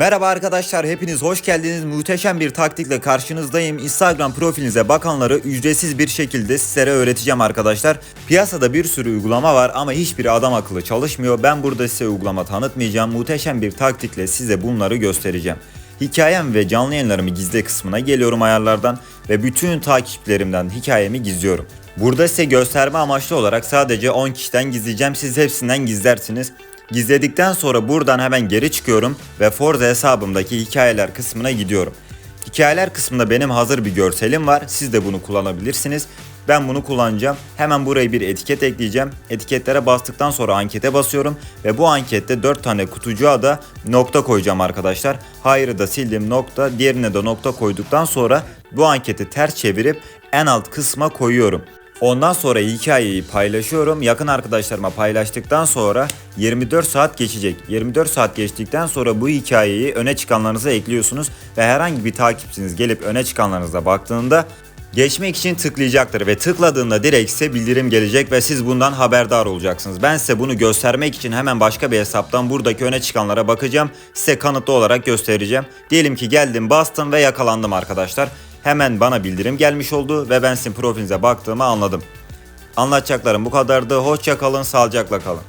Merhaba arkadaşlar hepiniz hoş geldiniz. Muhteşem bir taktikle karşınızdayım. Instagram profilinize bakanları ücretsiz bir şekilde sizlere öğreteceğim arkadaşlar. Piyasada bir sürü uygulama var ama hiçbiri adam akıllı çalışmıyor. Ben burada size uygulama tanıtmayacağım. Muhteşem bir taktikle size bunları göstereceğim. Hikayem ve canlı yayınlarımı gizle kısmına geliyorum ayarlardan ve bütün takipçilerimden hikayemi gizliyorum. Burada size gösterme amaçlı olarak sadece 10 kişiden gizleyeceğim. Siz hepsinden gizlersiniz. Gizledikten sonra buradan hemen geri çıkıyorum ve Forza hesabımdaki hikayeler kısmına gidiyorum. Hikayeler kısmında benim hazır bir görselim var. Siz de bunu kullanabilirsiniz. Ben bunu kullanacağım. Hemen buraya bir etiket ekleyeceğim. Etiketlere bastıktan sonra ankete basıyorum ve bu ankette 4 tane kutucuğa da nokta koyacağım arkadaşlar. Hayır'ı da sildim nokta, diğerine de nokta koyduktan sonra bu anketi ters çevirip en alt kısma koyuyorum. Ondan sonra hikayeyi paylaşıyorum. Yakın arkadaşlarıma paylaştıktan sonra 24 saat geçecek. 24 saat geçtikten sonra bu hikayeyi öne çıkanlarınıza ekliyorsunuz ve herhangi bir takipçiniz gelip öne çıkanlarınıza baktığında geçmek için tıklayacaktır ve tıkladığında direkt size bildirim gelecek ve siz bundan haberdar olacaksınız. Ben size bunu göstermek için hemen başka bir hesaptan buradaki öne çıkanlara bakacağım. Size kanıtlı olarak göstereceğim. Diyelim ki geldim bastım ve yakalandım arkadaşlar. Hemen bana bildirim gelmiş oldu ve ben sizin profilinize baktığımı anladım. Anlatacaklarım bu kadardı. Hoşça kalın, sağlıcakla kalın.